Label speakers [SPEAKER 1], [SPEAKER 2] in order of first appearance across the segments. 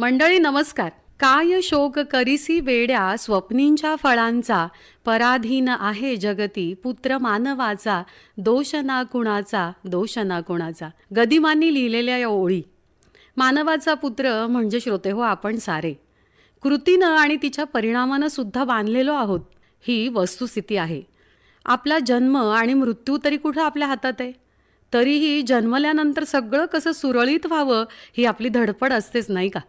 [SPEAKER 1] मंडळी नमस्कार. काय शोक करिसी वेड्या स्वप्नींच्या फळांचा? पराधीन आहे जगती पुत्र मानवाचा. दोष ना कुणाचा? दोष ना कुणाचा? गदिमांनी लिहिलेल्या या ओळी. मानवाचा पुत्र म्हणजे श्रोते हो आपण सारे. कृतीनं आणि तिच्या परिणामानं सुद्धा बांधलेलो आहोत. ही वस्तुस्थिती आहे. आपला जन्म आणि मृत्यू तरी कुठं आपल्या हातात आहे? तरीही जन्मल्यानंतर सगळं कसं सुरळीत व्हावं ही आपली धडपड असतेच नाही का?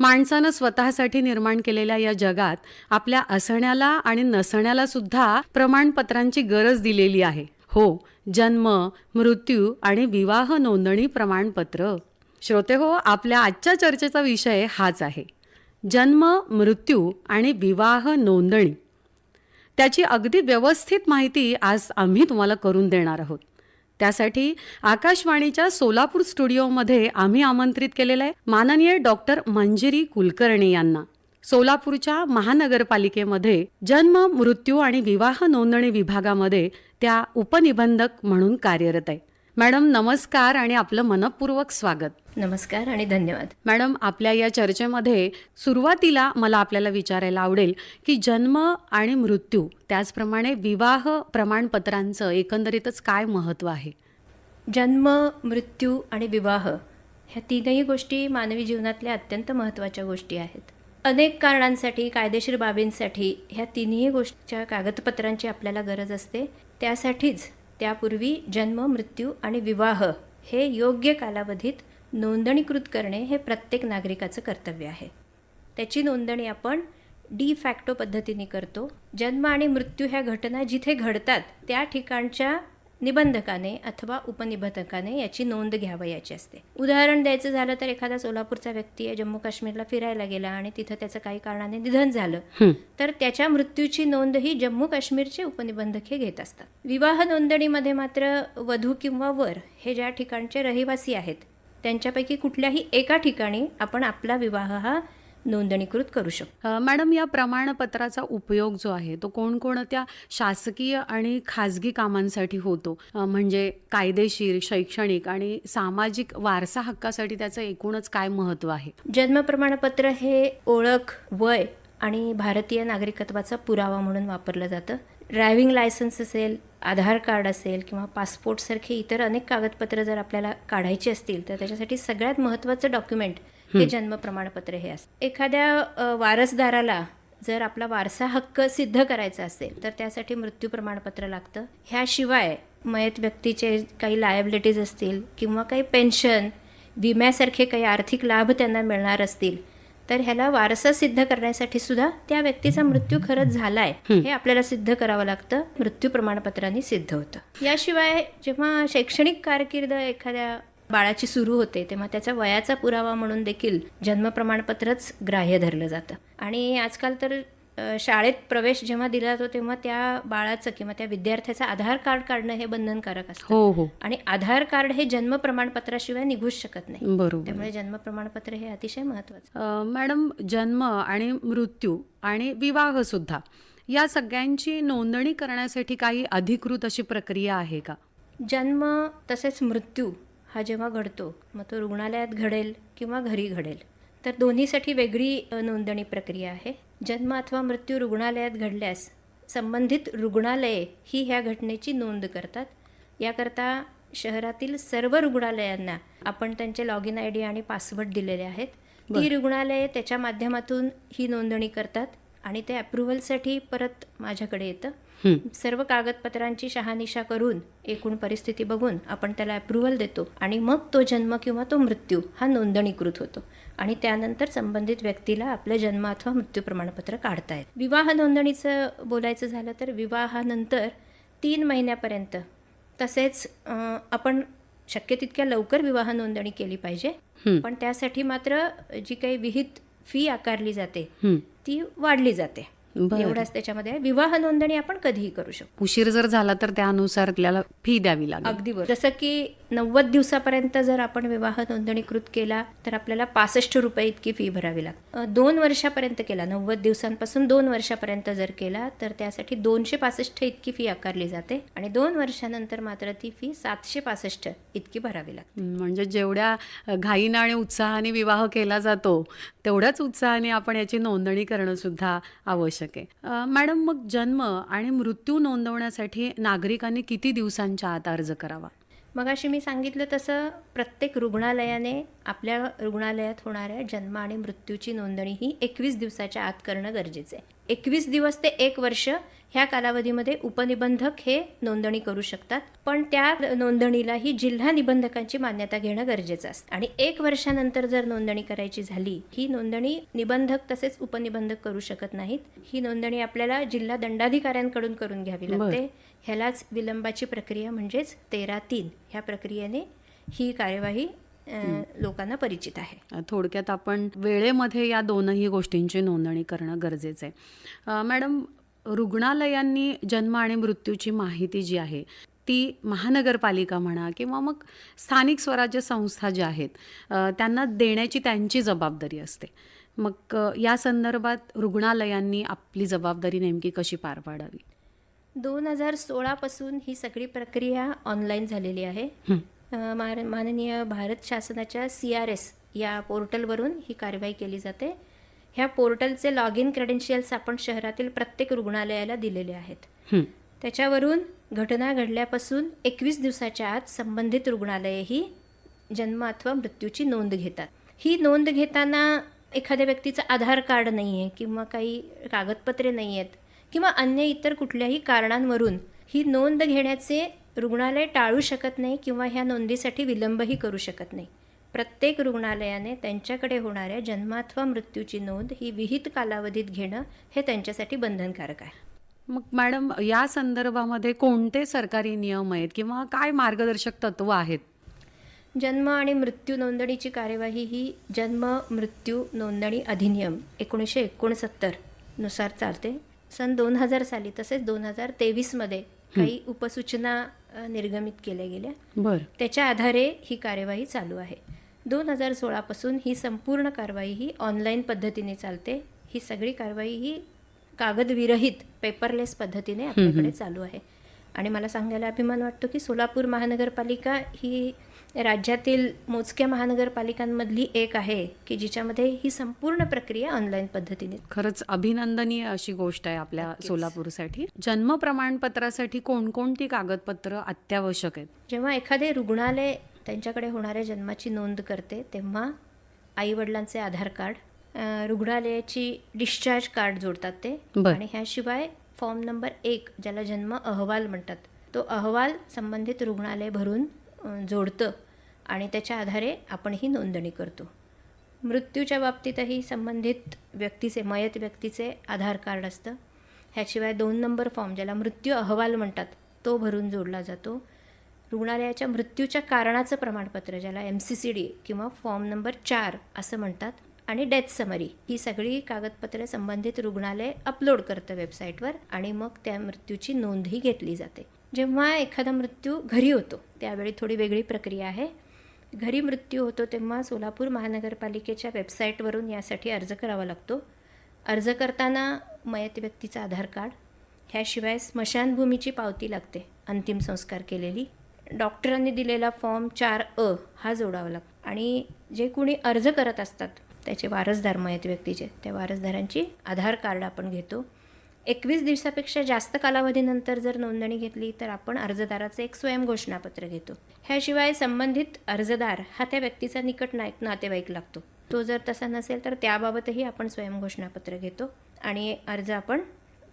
[SPEAKER 1] माणसानं स्वतःसाठी निर्माण केलेल्या या जगात आपल्या असण्याला आणि नसण्याला सुद्धा प्रमाणपत्रांची गरज दिलेली आहे. हो जन्म मृत्यू आणि विवाह नोंदणी प्रमाणपत्र. श्रोते हो आपल्या आजच्या चर्चेचा विषय हाच आहे. जन्म मृत्यू आणि विवाह नोंदणी. त्याची अगदी व्यवस्थित माहिती आज आम्ही तुम्हाला करून देणार आहोत. त्यासाठी आकाशवाणीच्या सोलापूर स्टुडिओमध्ये आम्ही आमंत्रित केलेलं आहे. माननीय डॉक्टर मंजिरी कुलकर्णी यांना. सोलापूरच्या महानगरपालिकेमध्ये जन्म मृत्यू आणि विवाह नोंदणी विभागामध्ये त्या उपनिबंधक म्हणून कार्यरत आहे. मॅडम नमस्कार आणि आपलं मनपूर्वक स्वागत.
[SPEAKER 2] नमस्कार आणि धन्यवाद.
[SPEAKER 1] मॅडम आपल्या या चर्चेमध्ये सुरुवातीला मला आपल्याला विचारायला आवडेल की जन्म आणि मृत्यू त्याचप्रमाणे विवाह प्रमाणपत्रांचं एकंदरीतच काय महत्त्व आहे?
[SPEAKER 2] जन्म मृत्यू आणि विवाह ह्या तीनही गोष्टी मानवी जीवनातल्या अत्यंत महत्त्वाच्या गोष्टी आहेत. अनेक कारणांसाठी कायदेशीर बाबींसाठी ह्या तिन्ही गोष्टीच्या कागदपत्रांची आपल्याला गरज असते. त्यासाठीच त्यापूर्वी जन्म मृत्यू आणि विवाह हे योग्य कालावधीत नोंदणीकृत करणे हे प्रत्येक नागरिकाचं कर्तव्य आहे. त्याची नोंदणी आपण डी फॅक्टो पद्धतीने करतो. जन्म आणि मृत्यू ह्या घटना जिथे घडतात त्या ठिकाणच्या निबंधकाने अथवा उपनिबंधकाने याची नोंद घ्यावयाची असते उदाहरण द्यायचं झालं तर एखादा सोलापूरचा व्यक्ती आहे जम्मू काश्मीरला फिरायला गेला आणि तिथं त्याचं काही कारणाने निधन झालं. तर त्याच्या मृत्यूची नोंद ही जम्मू काश्मीरचे उपनिबंधक हे घेत असतात विवाह नोंदणीमध्ये मात्र वधू किंवा वर हे ज्या ठिकाणचे रहिवासी आहेत त्यांच्यापैकी कुठल्याही एका ठिकाणी आपण आपला विवाह हा नोंदणीकृत करू शकतो.
[SPEAKER 1] मॅडम या प्रमाणपत्राचा उपयोग जो आहे तो कोणकोणत्या शासकीय आणि खाजगी कामांसाठी होतो? म्हणजे कायदेशीर शैक्षणिक आणि सामाजिक वारसा हक्कासाठी त्याचं एकूणच काय महत्त्व आहे?
[SPEAKER 2] जन्म प्रमाणपत्र हे ओळख वय आणि भारतीय नागरिकत्वाचा पुरावा म्हणून वापरलं जातं. ड्रायव्हिंग लायसन्स असेल आधार कार्ड असेल किंवा पासपोर्टसारखे इतर अनेक कागदपत्र जर आपल्याला काढायची असतील तर त्याच्यासाठी सगळ्यात महत्त्वाचं डॉक्युमेंट हे जन्म प्रमाणपत्र हे असतं. एखाद्या वारसदाराला जर आपला वारसा हक्क सिद्ध करायचा असेल तर त्यासाठी मृत्यू प्रमाणपत्र लागतं. ह्याशिवाय मयत व्यक्तीचे काही लायबिलिटीज असतील किंवा काही पेन्शन विम्यासारखे काही आर्थिक लाभ त्यांना मिळणार असतील तर ह्याला वारसा सिद्ध करण्यासाठी सुद्धा त्या व्यक्तीचा मृत्यू खरंच झालाय. हे आपल्याला सिद्ध करावं लागतं. मृत्यू प्रमाणपत्राने सिद्ध होतं. याशिवाय जेव्हा शैक्षणिक कारकीर्द एखाद्या बाळाची सुरू होते तेव्हा त्याच्या वयाचा पुरावा म्हणून देखील जन्म प्रमाणपत्रच ग्राह्य धरलं जातं. आणि आजकाल तर शाळेत प्रवेश जेव्हा दिला जातो तेव्हा त्या बाळाचं किंवा त्या विद्यार्थ्याचं आधार कार्ड काढणं हे बंधनकारक असतं.
[SPEAKER 1] हो हो.
[SPEAKER 2] आणि आधार कार्ड हे जन्म प्रमाणपत्राशिवाय निघूच शकत नाही.
[SPEAKER 1] बरोबर.
[SPEAKER 2] त्यामुळे जन्म प्रमाणपत्र हे अतिशय महत्वाचं
[SPEAKER 1] मॅडम जन्म आणि मृत्यू आणि विवाह सुद्धा या सगळ्यांची नोंदणी करण्यासाठी काही अधिकृत अशी प्रक्रिया आहे का?
[SPEAKER 2] जन्म तसेच मृत्यू हा जेव्हा घडतो मग तो रुग्णालयात घडेल किंवा घरी घडेल. तर दोन्हीसाठी वेगळी नोंदणी प्रक्रिया आहे. जन्म अथवा मृत्यू रुग्णालयात घडल्यास संबंधित रुग्णालये ही ह्या घटनेची नोंद करतात. याकरता शहरातील सर्व रुग्णालयांना आपण त्यांचे लॉग इन आय डी आणि पासवर्ड दिलेले आहेत. ती रुग्णालये त्याच्या माध्यमातून ही नोंदणी करतात आणि ते अप्रुव्हलसाठी परत माझ्याकडे येतं. सर्व कागदपत्रांची शहानिशा करून एकूण परिस्थिती बघून आपण त्याला अप्रुव्हल देतो आणि मग तो जन्म किंवा तो मृत्यू हा नोंदणीकृत होतो आणि त्यानंतर संबंधित व्यक्तीला आपलं जन्म अथवा मृत्यू प्रमाणपत्र काढता येत विवाह नोंदणीचं बोलायचं झालं तर विवाहानंतर तीन महिन्यापर्यंत तसेच आपण शक्य तितक्या लवकर विवाह नोंदणी केली पाहिजे. पण त्यासाठी मात्र जी काही विहित फी आकारली जाते. ती वाढली जाते. एवढाच त्याच्यामध्ये. विवाह नोंदणी आपण कधीही करू शकतो.
[SPEAKER 1] उशीर जर झाला तर त्यानुसार त्याला फी द्यावी लागेल.
[SPEAKER 2] अगदी बरोबर. जसं की नव्वद दिवसापर्यंत जर आपण विवाह नोंदणीकृत केला तर आपल्याला पासष्ट रुपये इतकी फी भरावी लागते. दोन वर्षापर्यंत केला नव्वद दिवसांपासून दोन वर्षापर्यंत जर केला तर त्यासाठी दोनशे पासष्ट इतकी फी आकारली जाते आणि दोन वर्षानंतर मात्र ती फी सातशे पासष्ट इतकी भरावी लागते.
[SPEAKER 1] म्हणजे जेवढ्या घाईनं आणि उत्साहाने विवाह केला जातो तेवढ्याच उत्साहाने आपण याची नोंदणी करणं सुद्धा आवश्यक आहे. मॅडम मग जन्म आणि मृत्यू नोंदवण्यासाठी नागरिकांनी किती दिवसांच्या आत अर्ज करावा?
[SPEAKER 2] मगाशी मी सांगितलं तसं प्रत्येक रुग्णालयाने आपल्या रुग्णालयात होणाऱ्या जन्म आणि मृत्यूची नोंदणी ही एकवीस दिवसाच्या आत करणं गरजेचं आहे. एकवीस दिवस ते एक वर्ष ह्या कालावधीमध्ये उपनिबंधक हे नोंदणी करू शकतात पण त्या नोंदणीला ही जिल्हा निबंधकांची मान्यता घेणं गरजेचं असतं. आणि एक वर्षानंतर जर नोंदणी करायची झाली ही नोंदणी निबंधक तसेच उपनिबंधक करू शकत नाहीत. ही नोंदणी आपल्याला जिल्हा दंडाधिकाऱ्यांकडून करून घ्यावी लागते. ह्यालाच विलंबाची प्रक्रिया म्हणजेच तेरा तीन ह्या प्रक्रियेने ही कार्यवाही लोकांना परिचित आहे.
[SPEAKER 1] थोडक्यात आपण वेळेमध्ये या दोनही गोष्टींची नोंदणी करणं गरजेचं आहे. मॅडम रुग्णालयांनी जन्म आणि मृत्यूची माहिती जी आहे ती महानगरपालिका म्हणा किंवा मग स्थानिक स्वराज्य संस्था ज्या आहेत त्यांना देण्याची त्यांची जबाबदारी असते. मग या संदर्भात रुग्णालयांनी आपली जबाबदारी नेमकी कशी पार पाडावी?
[SPEAKER 2] दोन हजार सोळापासून ही सगळी प्रक्रिया ऑनलाईन झालेली आहे. माननीय भारत शासनाच्या सी आर एस या पोर्टलवरून ही कारवाई केली जाते. ह्या पोर्टलचे लॉग इन क्रेडेन्शियल्स आपण शहरातील प्रत्येक रुग्णालयाला दिलेले आहेत. त्याच्यावरून घटना घडल्यापासून एकवीस दिवसाच्या आत संबंधित रुग्णालये ही जन्म अथवा मृत्यूची नोंद घेतात. ही नोंद घेताना एखाद्या व्यक्तीचं आधार कार्ड नाही आहे किंवा काही कागदपत्रे नाही आहेत किंवा अन्य इतर कुठल्याही कारणांवरून ही नोंद घेण्याचे रुग्णालय टाळू शकत नाही किंवा ह्या नोंदीसाठी विलंबही करू शकत नाही. प्रत्येक रुग्णालयाने त्यांच्याकडे होणाऱ्या जन्म अथवा मृत्यूची नोंद ही विहित कालावधीत घेणं हे त्यांच्यासाठी बंधनकारक आहे.
[SPEAKER 1] मग मॅडम या संदर्भामध्ये कोणते सरकारी नियम आहेत किंवा काय मार्गदर्शक तत्व आहेत?
[SPEAKER 2] जन्म आणि मृत्यू नोंदणीची कार्यवाही ही जन्म मृत्यू नोंदणी अधिनियम एकोणीसशे एकोणसत्तरनुसार चालते. सन दोन हजार साली तसेच दोन हजार तेवीसमध्ये काही उपसूचना निर्गमित केल्या गेल्या.
[SPEAKER 1] बर.
[SPEAKER 2] त्याच्या आधारे ही कार्यवाही चालू आहे. दोन हजार सोळापासून ही संपूर्ण कारवाई ही ऑनलाईन पद्धतीने चालते. ही सगळी कारवाई ही कागदविरहित पेपरलेस पद्धतीने आपल्याकडे चालू आहे. आणि मला सांगायला अभिमान वाटतो की सोलापूर महानगरपालिका ही राज्यातील मोजक्या महानगरपालिकांमधली एक आहे की जिच्यामध्ये ही संपूर्ण प्रक्रिया ऑनलाईन पद्धतीने.
[SPEAKER 1] खरंच अभिनंदनीय अशी गोष्ट आहे आपल्या सोलापूरसाठी. जन्म प्रमाणपत्रासाठी कोणकोणती कागदपत्र अत्यावश्यक आहेत?
[SPEAKER 2] जेव्हा एखादे रुग्णालय त्यांच्याकडे होणाऱ्या जन्माची नोंद करते तेव्हा आईवडिलांचे आधार कार्ड रुग्णालयाची डिस्चार्ज कार्ड जोडतात ते. आणि ह्याशिवाय फॉर्म नंबर एक ज्याला जन्म अहवाल म्हणतात तो अहवाल संबंधित रुग्णालय भरून जोडतं आणि त्याच्या आधारे आपण ही नोंदणी करतो. मृत्यूच्या बाबतीतही संबंधित व्यक्तीचे मयत व्यक्तीचे आधार कार्ड असतं. ह्याशिवाय दोन नंबर फॉर्म ज्याला मृत्यू अहवाल म्हणतात तो भरून जोडला जातो. रुग्णालयाच्या मृत्यूच्या कारणाचं प्रमाणपत्र ज्याला एम सी सी डी किंवा फॉर्म नंबर चार असं म्हणतात आणि डेथ समरी ही सगळी कागदपत्रे संबंधित रुग्णालय अपलोड करतं वेबसाईटवर आणि मग त्या मृत्यूची नोंदही घेतली जाते. जेव्हा एखादा मृत्यू घरी होतो त्यावेळी थोडी वेगळी प्रक्रिया आहे. घरी मृत्यू होतो तेव्हा सोलापूर महानगरपालिकेच्या वेबसाईटवरून यासाठी अर्ज करावा लागतो. अर्ज करताना मयत व्यक्तीचा आधार कार्ड ह्याशिवाय स्मशानभूमीची पावती लागते अंतिम संस्कार केलेली. डॉक्टरांनी दिलेला फॉर्म चार अ हा जोडावा लागतो. आणि जे कुणी अर्ज करत असतात त्याचे वारसदार मयत व्यक्तीचे त्या वारसदारांची आधार कार्ड आपण घेतो. एकवीस दिवसापेक्षा जास्त कालावधीनंतर जर नोंदणी घेतली तर आपण अर्जदाराचं एक स्वयं घोषणापत्र घेतो. ह्याशिवाय संबंधित अर्जदार हा त्या व्यक्तीचा निकट नाय नातेवाईक लागतो. तो जर तसा नसेल तर त्याबाबतही आपण स्वयं घोषणापत्र घेतो आणि अर्ज आपण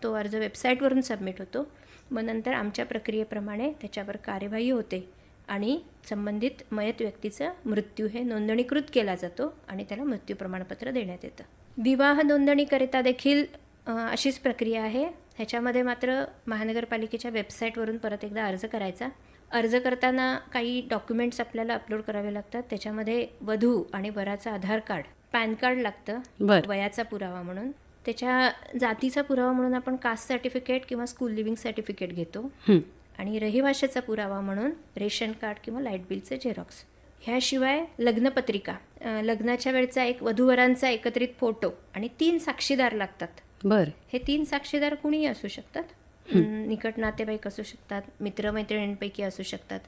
[SPEAKER 2] तो अर्ज वेबसाईटवरून सबमिट होतो. मग नंतर आमच्या प्रक्रियेप्रमाणे त्याच्यावर कार्यवाही होते आणि संबंधित मयत व्यक्तीचा मृत्यू हे नोंदणीकृत केला जातो आणि त्याला मृत्यू प्रमाणपत्र देण्यात येतं. विवाह नोंदणीकरिता देखील अशीच प्रक्रिया आहे. ह्याच्यामध्ये मात्र महानगरपालिकेच्या वेबसाईटवरून परत एकदा अर्ज करायचा. अर्ज करताना काही डॉक्युमेंट्स आपल्याला अपलोड करावे लागतात. त्याच्यामध्ये वधू आणि वराचं आधार कार्ड पॅन कार्ड लागतं. वयाचा पुरावा म्हणून. त्याच्या जातीचा पुरावा म्हणून आपण कास्ट सर्टिफिकेट किंवा स्कूल लिव्हिंग सर्टिफिकेट घेतो. आणि रहिवाशाचा पुरावा म्हणून रेशन कार्ड किंवा लाइट बिलचे झेरॉक्स. ह्याशिवाय लग्नपत्रिका लग्नाच्या वेळचा एक वधूवरांचा एकत्रित फोटो आणि तीन साक्षीदार लागतात.
[SPEAKER 1] बर.
[SPEAKER 2] हे तीन साक्षीदार कुणीही असू शकतात? निकट नातेवाईक असू शकतात मित्रमैत्रिणींपैकी असू शकतात.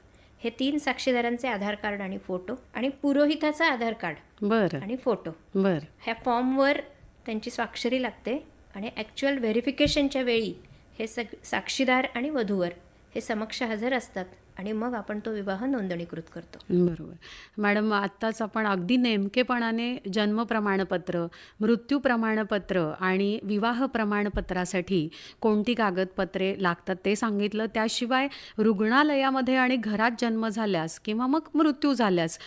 [SPEAKER 2] हे तीन साक्षीदारांचे आधार कार्ड आणि फोटो आणि पुरोहिताचा आधार कार्ड
[SPEAKER 1] बर.
[SPEAKER 2] आणि फोटो.
[SPEAKER 1] बर.
[SPEAKER 2] ह्या फॉर्मवर त्यांची स्वाक्षरी लागते आणि ॲक्च्युअल व्हेरिफिकेशनच्या वेळी हे सग साक्षीदार आणि वधूवर हे समक्ष हजर असतात. आणि मग आपण तो विवाह नोंदणीकृत करतो.
[SPEAKER 1] बरोबर. मॅडम आत्ताच आपण अगदी नेमकेपणाने जन्म प्रमाणपत्र मृत्यू प्रमाणपत्र आणि विवाह प्रमाणपत्रासाठी कोणती कागदपत्रे लागतात ते सांगितलं. त्याशिवाय रुग्णालयामध्ये आणि घरात जन्म झाल्यास किंवा मग मृत्यू झाल्यास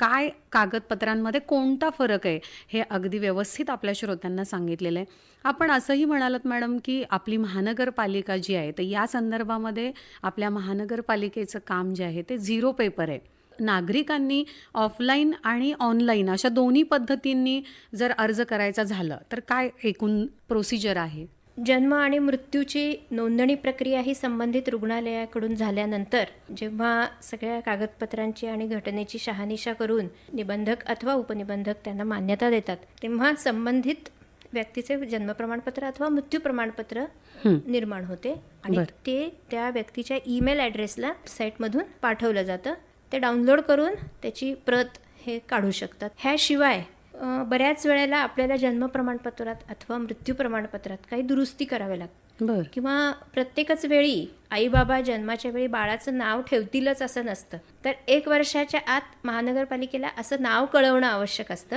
[SPEAKER 1] काय कागदपत्रांमध्ये कोणता फरक आहे हे अगदी व्यवस्थित आपल्या श्रोत्यांना सांगितलेलं आहे. आपण असंही म्हणालात मॅडम की आपली महानगरपालिका जी आहे तर या संदर्भामध्ये आपल्या महानगरपालिकेचं काम जे आहे ते झिरो पेपर आहे. नागरिकांनी ऑफलाईन आणि ऑनलाईन अशा दोन्ही पद्धतींनी जर अर्ज करायचा झालं तर काय एकूण प्रोसिजर आहे?
[SPEAKER 2] जन्म आणि मृत्यूची नोंदणी प्रक्रिया ही संबंधित रुग्णालयाकडून झाल्यानंतर जेव्हा सगळ्या कागदपत्रांची आणि घटनेची शहानिशा करून निबंधक अथवा उपनिबंधक त्यांना मान्यता देतात तेव्हा संबंधित व्यक्तीचे जन्म प्रमाणपत्र अथवा मृत्यू प्रमाणपत्र निर्माण होते आणि. ते त्या व्यक्तीच्या ईमेल ॲड्रेसला साईटमधून पाठवलं जातं. ते डाउनलोड करून त्याची प्रत हे काढू शकतात. ह्याशिवाय बऱ्याच वेळेला आपल्याला जन्म प्रमाणपत्रात अथवा मृत्यू प्रमाणपत्रात काही दुरुस्ती कराव्या लागतात.
[SPEAKER 1] बर.
[SPEAKER 2] किंवा प्रत्येकच वेळी आई बाबा जन्माच्या वेळी बाळाचं नाव ठेवतीलच असं नसतं. तर एक वर्षाच्या आत महानगरपालिकेला असं नाव कळवणं आवश्यक असतं.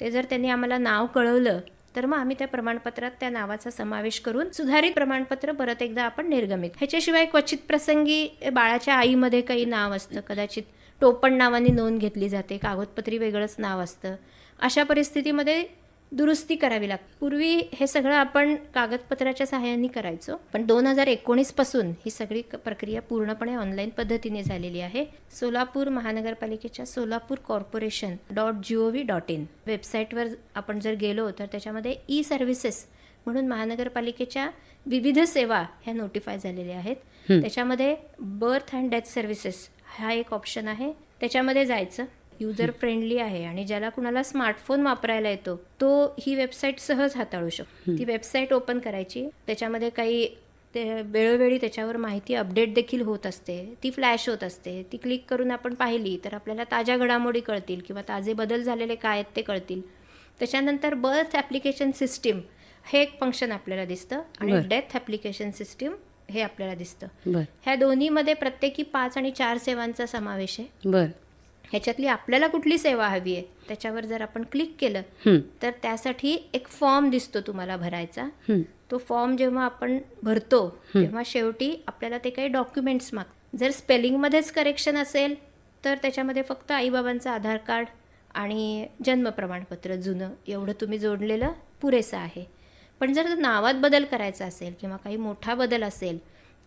[SPEAKER 2] ते जर त्यांनी आम्हाला नाव कळवलं तर मग आम्ही त्या प्रमाणपत्रात त्या नावाचा समावेश करून सुधारित प्रमाणपत्र परत एकदा आपण निर्गमित. ह्याच्याशिवाय क्वचित प्रसंगी बाळाच्या आईमध्ये काही नाव असतं. कदाचित टोपण नावाने नोंद घेतली जाते कागदपत्री वेगळंच नाव असतं. अशा परिस्थितीमध्ये दुरुस्ती करावी लागते पूर्वी हे सगळं आपण कागदपत्राच्या सहाय्याने करायचो पण दोन हजार एकोणीसपासून ही सगळी प्रक्रिया पूर्णपणे ऑनलाईन पद्धतीने झालेली आहे. सोलापूर महानगरपालिकेच्या Solapur corporation dot G O V dot in वेबसाईटवर आपण जर गेलो तर त्याच्यामध्ये ई सर्व्हिसेस म्हणून महानगरपालिकेच्या विविध सेवा ह्या नोटिफाय झालेल्या आहेत. त्याच्यामध्ये बर्थ अँड डेथ सर्व्हिसेस हा एक ऑप्शन आहे. त्याच्यामध्ये जायचं. युजर फ्रेंडली आहे आणि ज्याला कुणाला स्मार्टफोन वापरायला येतो तो ही वेबसाईट सहज हाताळू शकतो. ती वेबसाईट ओपन करायची त्याच्यामध्ये काही ते वेळोवेळी त्याच्यावर माहिती अपडेट देखील होत असते ती फ्लॅश होत असते ती क्लिक करून आपण पाहिली तर आपल्याला ताज्या घडामोडी कळतील किंवा ताजे बदल झालेले काय आहेत ते कळतील. त्याच्यानंतर बर्थ ॲप्लिकेशन सिस्टीम हे एक फंक्शन आपल्याला दिसतं आणि. डेथ ॲप्लिकेशन सिस्टीम हे आपल्याला दिसतं. ह्या दोन्हीमध्ये प्रत्येकी पाच आणि चार सेवांचा समावेश आहे.
[SPEAKER 1] बर.
[SPEAKER 2] ह्याच्यातली आपल्याला कुठली सेवा हवी आहे त्याच्यावर जर आपण क्लिक केलं तर त्यासाठी एक फॉर्म दिसतो तुम्हाला भरायचा. तो फॉर्म जेव्हा आपण भरतो तेव्हा शेवटी आपल्याला ते काही डॉक्युमेंट्स माग जर स्पेलिंगमध्येच करेक्शन असेल तर त्याच्यामध्ये फक्त आईबाबांचं आधार कार्ड आणि जन्म प्रमाणपत्र जुनं एवढं तुम्ही जोडलेलं पुरेसं आहे. पण जर नावात बदल करायचा असेल किंवा काही मोठा बदल असेल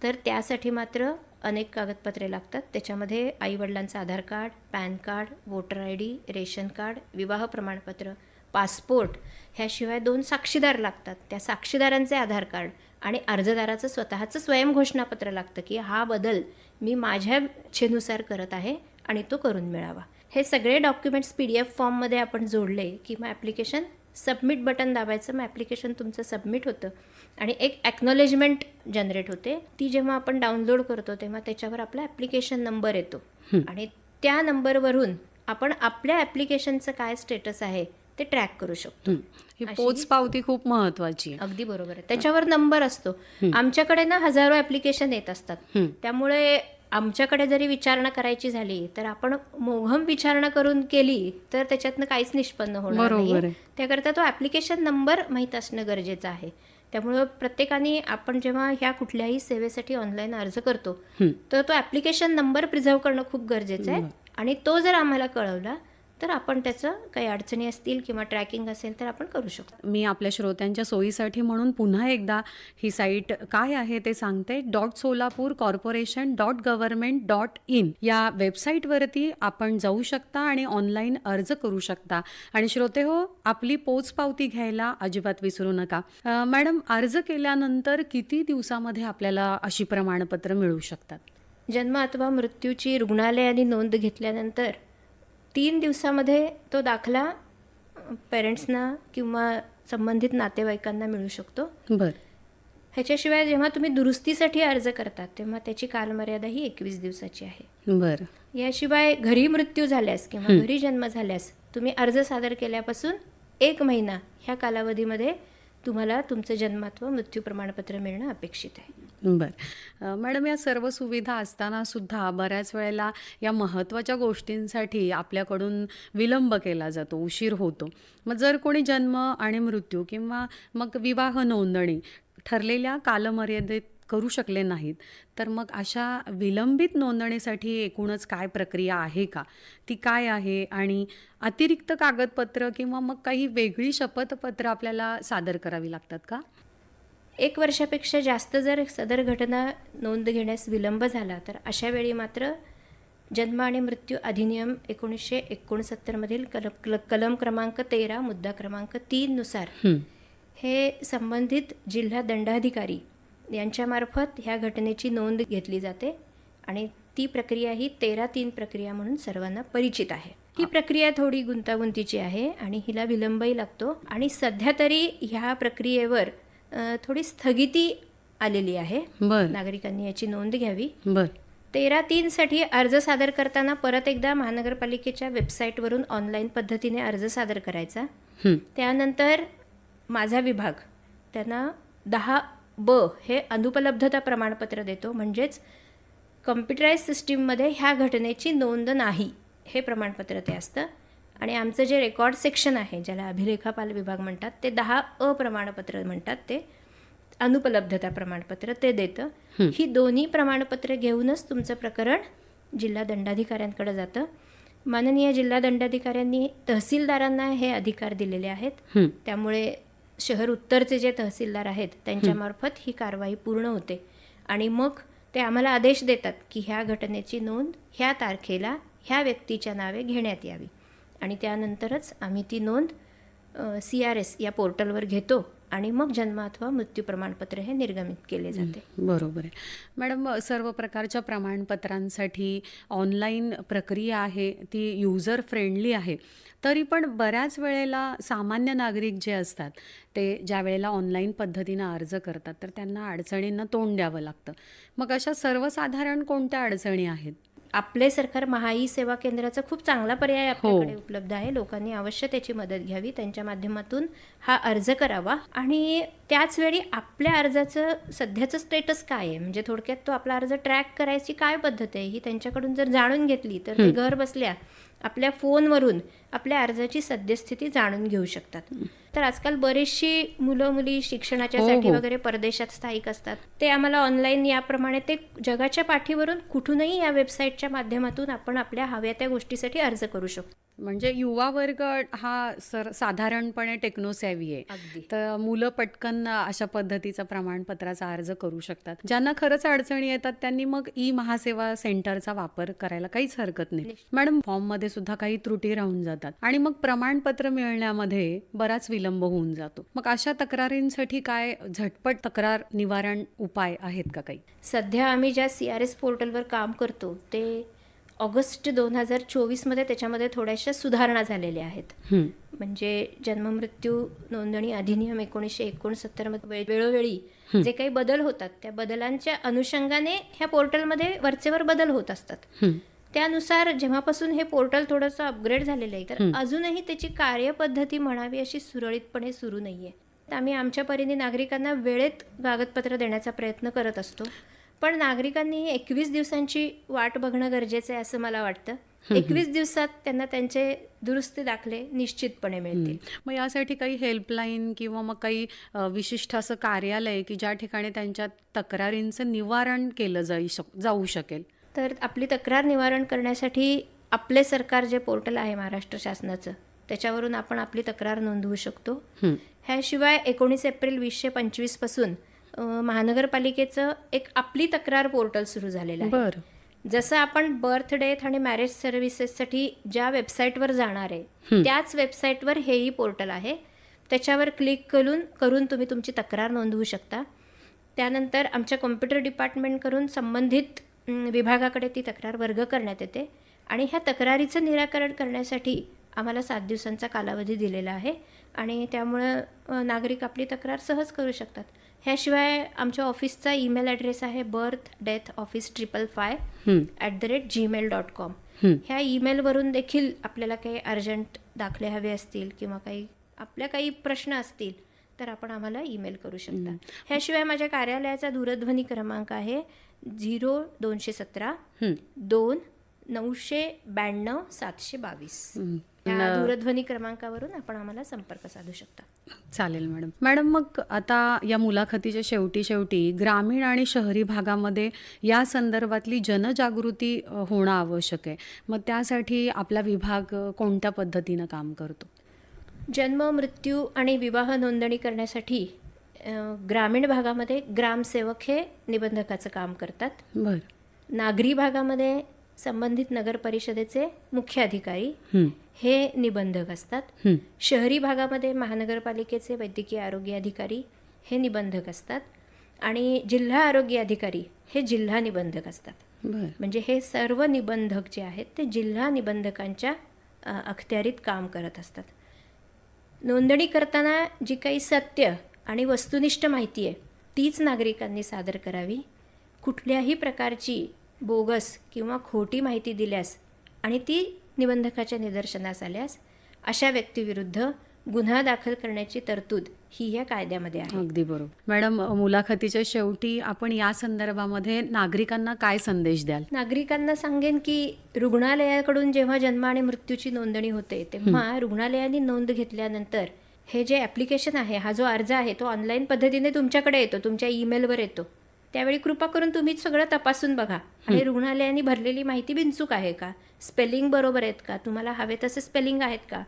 [SPEAKER 2] तर त्यासाठी मात्र अनेक कागदपत्रे लागतात. त्याच्यामध्ये आईवडिलांचं Aadhaar card PAN card voter I D ration card विवाह प्रमाणपत्र पासपोर्ट ह्याशिवाय दोन साक्षीदार लागतात. त्या साक्षीदारांचे आधार कार्ड आणि अर्जदाराचं स्वतःचं स्वयंघोषणापत्र लागतं की हा बदल मी माझ्या इच्छेनुसार करत आहे आणि तो करून मिळावा. हे सगळे डॉक्युमेंट्स पी डी एफ फॉर्ममध्ये आपण जोडले की मग ॲप्लिकेशन सबमिट बटन दाबायचं. मग ॲप्लिकेशन तुमचं सबमिट होतं. आणि एक ॲक्नॉलेजमेंट जनरेट होते. ती जेव्हा आपण डाउनलोड करतो तेव्हा त्याच्यावर आपला ॲप्लिकेशन नंबर येतो. आणि त्या नंबरवरून आपण आपल्या ॲप्लिकेशनचं काय स्टेटस आहे ते ट्रॅक करू शकतो.
[SPEAKER 1] हं. पोच पावती खूप महत्वाची
[SPEAKER 2] अगदी बरोबर आहे. त्याच्यावर नंबर असतो. आमच्याकडे ना हजारो ॲप्लिकेशन येत असतात. त्यामुळे आमच्याकडे जरी विचारणा करायची झाली तर आपण मोघम विचारणा करून केली तर त्याच्यातनं काहीच निष्पन्न होणार नाही. त्याकरता तो ॲप्लिकेशन नंबर माहीत असणं गरजेचं आहे. त्यामुळं प्रत्येकाने आपण जेव्हा ह्या कुठल्याही सेवेसाठी ऑनलाईन अर्ज करतो. तर तो ॲप्लिकेशन नंबर प्रिझर्व करणं खूप गरजेचं आहे आणि तो जर आम्हाला कळवला तर आपण त्याचं काही अडचणी असतील किंवा ट्रॅकिंग असेल तर आपण करू शकतो.
[SPEAKER 1] मी आपल्या श्रोत्यांच्या सोयीसाठी म्हणून पुन्हा एकदा ही साईट काय आहे ते सांगते. Dot Solapur corporation dot government dot in या वेबसाईटवरती आपण जाऊ शकता आणि ऑनलाईन अर्ज करू शकता. आणि श्रोते हो आपली पोचपावती घ्यायला अजिबात विसरू नका. मॅडम अर्ज केल्यानंतर किती दिवसामध्ये आपल्याला अशी प्रमाणपत्र मिळू शकतात?
[SPEAKER 2] जन्म अथवा मृत्यूची रुग्णालयाने नोंद घेतल्यानंतर तीन दिवसामध्ये तो दाखला पेरेंट्सना किंवा संबंधित नातेवाईकांना मिळू शकतो.
[SPEAKER 1] बर.
[SPEAKER 2] ह्याच्याशिवाय जेव्हा तुम्ही दुरुस्तीसाठी अर्ज करतात तेव्हा त्याची कालमर्यादा ही एकवीस दिवसाची आहे.
[SPEAKER 1] बर.
[SPEAKER 2] याशिवाय घरी मृत्यू झाल्यास किंवा घरी जन्म झाल्यास तुम्ही अर्ज सादर केल्यापासून एक महिना ह्या कालावधीमध्ये तुम्हाला तुमचं जन्मात्व मृत्यू प्रमाणपत्र मिळणं अपेक्षित आहे.
[SPEAKER 1] बर. मॅडम या सर्व सुविधा असताना सुद्धा बऱ्याच वेळेला या महत्त्वाच्या गोष्टींसाठी आपल्याकडून विलंब केला जातो उशीर होतो. मग जर कोणी जन्म आणि मृत्यू किंवा मग विवाह नोंदणी ठरलेल्या कालमर्यादेत करू शकले नाहीत तर मग अशा विलंबित नोंदणीसाठी एकूणच काय प्रक्रिया आहे का? ती काय आहे? आणि अतिरिक्त कागदपत्र किंवा मग काही वेगळी शपथपत्र आपल्याला सादर करावी लागतात का?
[SPEAKER 2] एक वर्षापेक्षा जास्त जर सदर घटना नोंद घेण्यास विलंब झाला तर अशा वेळी मात्र जन्म आणि मृत्यू अधिनियम एकोणीसशे एकोणसत्तरमधील कल कल कलम क्रमांक तेरा मुद्दा क्रमांक तीननुसार
[SPEAKER 1] हं.
[SPEAKER 2] हे संबंधित जिल्हा दंडाधिकारी यांच्यामार्फत ह्या घटनेची नोंद घेतली जाते आणि ती प्रक्रिया ही तेरा तीन प्रक्रिया म्हणून सर्वांना परिचित आहे. ही प्रक्रिया थोडी गुंतागुंतीची आहे आणि हिला विलंबही लागतो आणि सध्या तरी ह्या प्रक्रियेवर थोडी स्थगिती आलेली आहे. नागरिकांनी याची नोंद घ्यावी.
[SPEAKER 1] बर.
[SPEAKER 2] तेरा तीनसाठी अर्ज सादर करताना परत एकदा महानगरपालिकेच्या वेबसाईटवरून ऑनलाईन पद्धतीने अर्ज सादर करायचा. त्यानंतर माझा विभाग त्यांना दहा ब हे अनुपलब्धता प्रमाणपत्र देतो. म्हणजेच कम्प्युटराईज सिस्टीममध्ये ह्या घटनेची नोंद नाही हे प्रमाणपत्र ते असतं. आणि आमचं जे रेकॉर्ड सेक्शन आहे ज्याला अभिलेखापाल विभाग म्हणतात ते दहा अ प्रमाणपत्र म्हणतात ते. अनुपलब्धता प्रमाणपत्र ते देतं. ही. दोन्ही प्रमाणपत्र घेऊनच तुमचं प्रकरण जिल्हा दंडाधिकाऱ्यांकडे जातं. माननीय जिल्हा दंडाधिकाऱ्यांनी तहसीलदारांना हे अधिकार दिलेले आहेत. त्यामुळे शहर उत्तरचे जे तहसीलदार आहेत त्यांच्यामार्फत ही कारवाई पूर्ण होते. आणि मग ते आम्हाला आदेश देतात की ह्या घटनेची नोंद ह्या तारखेला ह्या व्यक्तीच्या नावे घेण्यात यावी. आणि त्यानंतरच आम्ही ती नोंद सी आर एस या पोर्टलवर घेतो आणि मग जन्म अथवा मृत्यू प्रमाणपत्र हे निर्गमित केले जाते.
[SPEAKER 1] बरोबर आहे. मॅडम सर्व प्रकारच्या प्रमाणपत्रांसाठी ऑनलाईन प्रक्रिया आहे ती युजर फ्रेंडली आहे. तरी पण बऱ्याच वेळेला सामान्य नागरिक जे असतात ते ज्या वेळेला ऑनलाईन पद्धतीनं अर्ज करतात तर त्यांना अडचणींना तोंड द्यावं लागतं. मग अशा सर्वसाधारण कोणत्या अडचणी आहेत?
[SPEAKER 2] आपले सरकार महाई सेवा केंद्राचा खूप चांगला पर्याय
[SPEAKER 1] हो.
[SPEAKER 2] आपल्याकडे उपलब्ध आहे. लोकांनी अवश्य त्याची मदत घ्यावी. त्यांच्या माध्यमातून हा अर्ज करावा. आणि त्याच वेळी आपल्या अर्जाचं सध्याचं स्टेटस काय आहे? म्हणजे थोडक्यात तो आपला अर्ज ट्रॅक करायची काय पद्धत आहे ही त्यांच्याकडून जर जाणून घेतली तर ते घर बसल्या आपल्या फोनवरून आपल्या अर्जाची सद्यस्थिती जाणून घेऊ शकतात. तर आजकाल बरेचशी मुलं मुली शिक्षणाच्यासाठी
[SPEAKER 1] हो.
[SPEAKER 2] वगैरे परदेशात स्थायिक असतात. ते आम्हाला ऑनलाईन याप्रमाणे ते जगाच्या पाठीवरून कुठूनही या वेबसाईटच्या माध्यमातून आपण आपल्या हव्या त्या गोष्टीसाठी अर्ज करू शकतो.
[SPEAKER 1] म्हणजे युवा वर्ग हा सर साधारणपणे टेक्नोसॅव्ही आहे.
[SPEAKER 2] अगदी.
[SPEAKER 1] तर मुलं पटकन अशा पद्धतीचा प्रमाणपत्राचा अर्ज करू शकतात. ज्यांना खरंच अडचणी येतात त्यांनी मग ई महासेवा सेंटरचा वापर करायला काहीच हरकत नाही. मॅडम फॉर्ममध्ये सुद्धा काही त्रुटी राहून जातात. आणि मग प्रमाणपत्र मिळण्यामध्ये बराच विलंब होऊन जातो. मग अशा तक्रारींसाठी काय झटपट तक्रार निवारण उपाय आहेत का काही?
[SPEAKER 2] सध्या आम्ही ज्या सी आर एस पोर्टलवर काम करतो ते ऑगस्ट दोन हजार चोवीसमध्ये त्याच्यामध्ये थोड्याशा सुधारणा झालेल्या आहेत. म्हणजे जन्ममृत्यू नोंदणी अधिनियम एकोणीसशे एकोणसत्तरमध्ये वेळोवेळी जे काही बदल होतात त्या बदलांच्या अनुषंगाने ह्या पोर्टलमध्ये वरचेवर बदल होत असतात. त्यानुसार जेव्हापासून हे पोर्टल थोडंसं अपग्रेड झालेलं आहे तर. अजूनही त्याची कार्यपद्धती म्हणावी अशी सुरळीतपणे सुरू नाहीये. तर आम्ही आमच्या परीने नागरिकांना वेळेत कागदपत्र देण्याचा प्रयत्न करत असतो. पण नागरिकांनी एकवीस दिवसांची वाट बघणं गरजेचं आहे असं मला वाटतं. एकवीस दिवसात त्यांना त्यांचे दुरुस्ती दाखले निश्चितपणे मिळतील.
[SPEAKER 1] मग यासाठी काही हेल्पलाईन किंवा मग काही विशिष्ट असं कार्यालय की ज्या ठिकाणी त्यांच्या तक्रारींचं निवारण केलं जाई शक जाऊ शकेल?
[SPEAKER 2] तर आपली तक्रार निवारण करण्यासाठी आपले सरकार जे पोर्टल आहे महाराष्ट्र शासनाचं त्याच्यावरून आपण आपली तक्रार नोंदवू शकतो.
[SPEAKER 1] हं.
[SPEAKER 2] ह्याशिवाय एकोणीस एप्रिल वीसशे पंचवीसपासून अं, महानगरपालिकेचं एक आपली तक्रार पोर्टल सुरू झालेलं आहे. जसं आपण बर्थ डेथ आणि मॅरेज सर्व्हिसेससाठी ज्या वेबसाईटवर जाणार आहे त्याच वेबसाईटवर हेही पोर्टल आहे. त्याच्यावर क्लिक करून करून तुम्ही तुमची तक्रार नोंदवू शकता. त्यानंतर आमच्या कॉम्प्युटर डिपार्टमेंटकडून संबंधित विभागाकडे ती तक्रार वर्ग करण्यात येते आणि ह्या तक्रारीचं निराकरण करण्यासाठी आम्हाला सात दिवसांचा कालावधी दिलेला आहे आणि त्यामुळं नागरिक आपली तक्रार सहज करू शकतात ह्याशिवाय आमच्या ऑफिसचा ईमेल ॲड्रेस आहे birth death office triple five. At the rate Gmail dot com. ह्या ईमेलवरून देखील आपल्याला काही अर्जंट दाखले हवे असतील किंवा काही आपल्या काही प्रश्न असतील तर आपण आम्हाला ईमेल करू शकता ह्याशिवाय माझ्या कार्यालयाचा दूरध्वनी क्रमांक आहे झिरो दोनशे सतरा. दोन नऊशे ब्याण्णव सातशे बावीस. दूरध्वनी क्रमांकावरून आपण आम्हाला संपर्क साधू शकता.
[SPEAKER 1] चालेल मॅडम. मॅडम मग आता या मुलाखतीच्या शेवटी शेवटी ग्रामीण आणि शहरी भागामध्ये या संदर्भातली जनजागृती होणं आवश्यक आहे. मग त्यासाठी आपला विभाग कोणत्या पद्धतीनं काम करतो?
[SPEAKER 2] जन्म मृत्यू आणि विवाह नोंदणी करण्यासाठी ग्रामीण भागामध्ये ग्रामसेवक हे निबंधकाचं काम करतात.
[SPEAKER 1] बर.
[SPEAKER 2] नागरी भागामध्ये संबंधित नगर परिषदेचे मुख्य अधिकारी
[SPEAKER 1] हं.
[SPEAKER 2] निबंधक असतात. शहरी भागामध्ये महानगरपालिकेचे वैद्यकीय आरोग्य अधिकारी हे निबंधक असतात आणि जिल्हा आरोग्य अधिकारी हे जिल्हा निबंधक असतात. म्हणजे हे सर्व निबंधक जे आहेत ते जिल्हा निबंधकांच्या अखत्यारीत काम करत असतात. नोंदणी करताना जी काही सत्य आणि वस्तुनिष्ठ माहिती आहे. तीच नागरिकांनी सादर करावी. कुठल्याही प्रकारची बोगस किंवा खोटी माहिती दिल्यास आणि ती निबंधकाच्या निदर्शनास आल्यास अशा व्यक्तीविरुद्ध गुन्हा दाखल करण्याची तरतूद ही या कायद्यामध्ये आहे.
[SPEAKER 1] अगदी बरोबर. मॅडम मुलाखतीच्या शेवटी आपण या संदर्भामध्ये नागरिकांना काय संदेश द्याल?
[SPEAKER 2] नागरिकांना सांगेन की रुग्णालयाकडून जेव्हा जन्म आणि मृत्यूची नोंदणी होते तेव्हा रुग्णालयाने नोंद घेतल्यानंतर हे जे ॲप्लिकेशन आहे हा जो अर्ज आहे तो ऑनलाईन पद्धतीने तुमच्याकडे येतो तुमच्या ईमेलवर येतो. त्यावेळी कृपा करून तुम्ही सगळं तपासून बघा. आणि रुग्णालयाने भरलेली माहिती बिनचूक आहे का? स्पेलिंग बरोबर आहेत का? तुम्हाला हवे तसे स्पेलिंग आहेत का?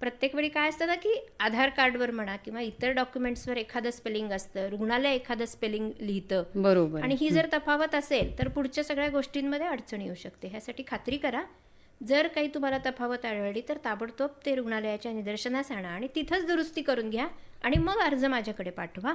[SPEAKER 2] प्रत्येक वेळी काय असतं ना की आधार कार्डवर म्हणा किंवा इतर डॉक्युमेंट्सवर एखादं स्पेलिंग असतं रुग्णालय एखादं स्पेलिंग लिहितं.
[SPEAKER 1] बरोबर.
[SPEAKER 2] आणि ही जर तफावत असेल तर पुढच्या सगळ्या गोष्टींमध्ये अडचण येऊ शकते. ह्यासाठी खात्री करा. जर काही तुम्हाला तफावत आढळली तर ताबडतोब ते रुग्णालयाच्या निदर्शनास आणा आणि तिथंच दुरुस्ती करून घ्या आणि मग अर्ज माझ्याकडे पाठवा.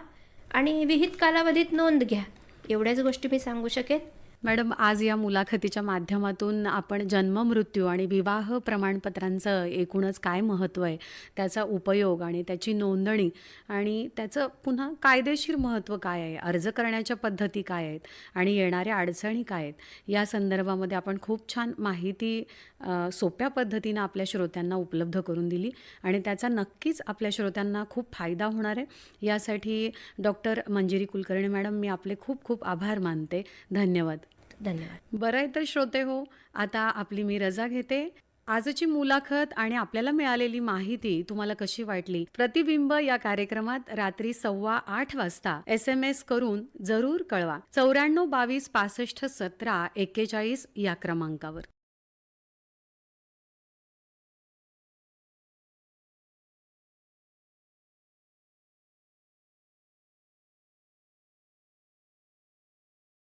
[SPEAKER 2] आणि विहित कालावधीत नोंद घ्या. एवढ्याच गोष्टी मी सांगू शकेन.
[SPEAKER 1] मॅडम आज या मुलाखतीच्या माध्यमातून आपण जन्म मृत्यू आणि विवाह प्रमाणपत्रांचं एकूणच काय महत्त्व आहे त्याचा उपयोग आणि त्याची नोंदणी आणि त्याचं पुन्हा कायदेशीर महत्त्व काय आहे अर्ज करण्याच्या पद्धती काय आहेत आणि येणाऱ्या अडचणी काय आहेत या संदर्भामध्ये आपण खूप छान माहिती सोप्या पद्धतीनं आपल्या श्रोत्यांना उपलब्ध करून दिली आणि त्याचा नक्कीच आपल्या श्रोत्यांना खूप फायदा होणार आहे. यासाठी डॉक्टर मंजिरी कुलकर्णी मॅडम मी आपले खूप खूप आभार मानते. धन्यवाद.
[SPEAKER 2] धन्यवाद.
[SPEAKER 1] बरं आहे तर श्रोते हो आता आपली मी रजा घेते. आजची मुलाखत आणि आपल्याला मिळालेली माहिती तुम्हाला कशी वाटली? प्रतिबिंब या कार्यक्रमात रात्री सव्वा आठ वाजता एस एम एस करून जरूर कळवा. चौऱ्याण्णव बावीस पासष्ट सतरा एक्केचाळीस या क्रमांकावर.